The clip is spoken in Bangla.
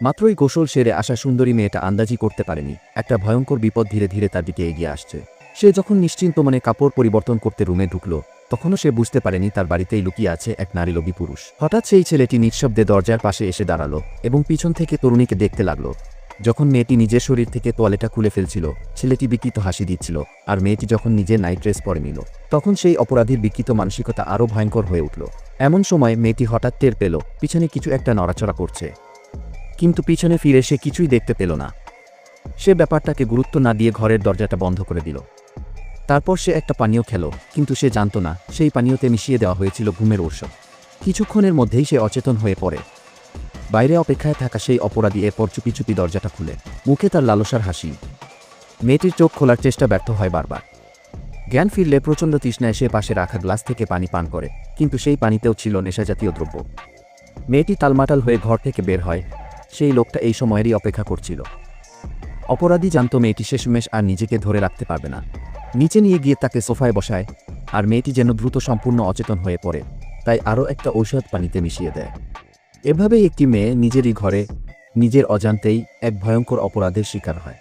মাত্রই গোসল সেরে আসা সুন্দরী মেয়েটা আন্দাজি করতে পারেনি। একটা ভয়ঙ্কর বিপদ ধীরে ধীরে তার দিকে এগিয়ে আসছে। সে যখন নিশ্চিন্ত মনে কাপড় পরিবর্তন করতে রুমে ঢুকলো, তখনও সে বুঝতে পারেনি তার বাড়িতেই লুকিয়ে আছে এক নারী নারীলোভী পুরুষ। হঠাৎ সেই ছেলেটি নিঃশব্দে দরজার পাশে এসে দাঁড়াল এবং পিছন থেকে তরুণীকে দেখতে লাগল। যখন মেয়েটি নিজের শরীর থেকে তোয়ালেটা খুলে ফেলছিল, ছেলেটি বিকৃত হাসি দিচ্ছিল আর মেয়েটি যখন নিজের নাইট ড্রেস পরে নিল, তখন সেই অপরাধীর বিকৃত মানসিকতা আরও ভয়ঙ্কর হয়ে উঠল। এমন সময় মেয়েটি হঠাৎ টের পেল, পিছনে কিছু একটা নড়াচড়া করছে। কিন্তু পিছনে ফিরে সে কিছুই দেখতে পেল না। সে ব্যাপারটাকে গুরুত্ব না দিয়ে ঘরের দরজাটা বন্ধ করে দিল। তারপর সে একটা পানীয় খেল, কিন্তু সে জানত না, সেই পানীয়তে মিশিয়ে দেওয়া হয়েছিল ঘুমের ঔষধ। কিছুক্ষণের মধ্যেই সে অচেতন হয়ে পড়ে। বাইরে অপেক্ষায় থাকা সেই অপরাধী এরপর চুপি চুপি দরজাটা খুলে। মুখে তার লালসার হাসি। মেয়েটির চোখ খোলার চেষ্টা ব্যর্থ হয় বারবার। জ্ঞান ফিরলে প্রচণ্ড তৃষ্ণায় সে পাশে রাখা গ্লাস থেকে পানি পান করে, কিন্তু সেই পানিতেও ছিল নেশাজাতীয় দ্রব্য। মেয়েটি তালমাটাল হয়ে ঘর থেকে বের হয় সেই লোকটা এই সময়েরই অপেক্ষা করছিল। অপরাধী জানত মেয়েটি শেষমেশ আর নিজেকে ধরে রাখতে পারবে না। নিচে নিয়ে গিয়ে তাকে সোফায় বসায়, আর মেয়েটি যেন দ্রুত সম্পূর্ণ অচেতন হয়ে পড়ে, তাই আরও একটা ঔষধ পানিতে মিশিয়ে দেয়। এভাবেই একটি মেয়ে নিজেরই ঘরে, নিজের অজান্তেই এক ভয়ঙ্কর অপরাধের শিকার হয়।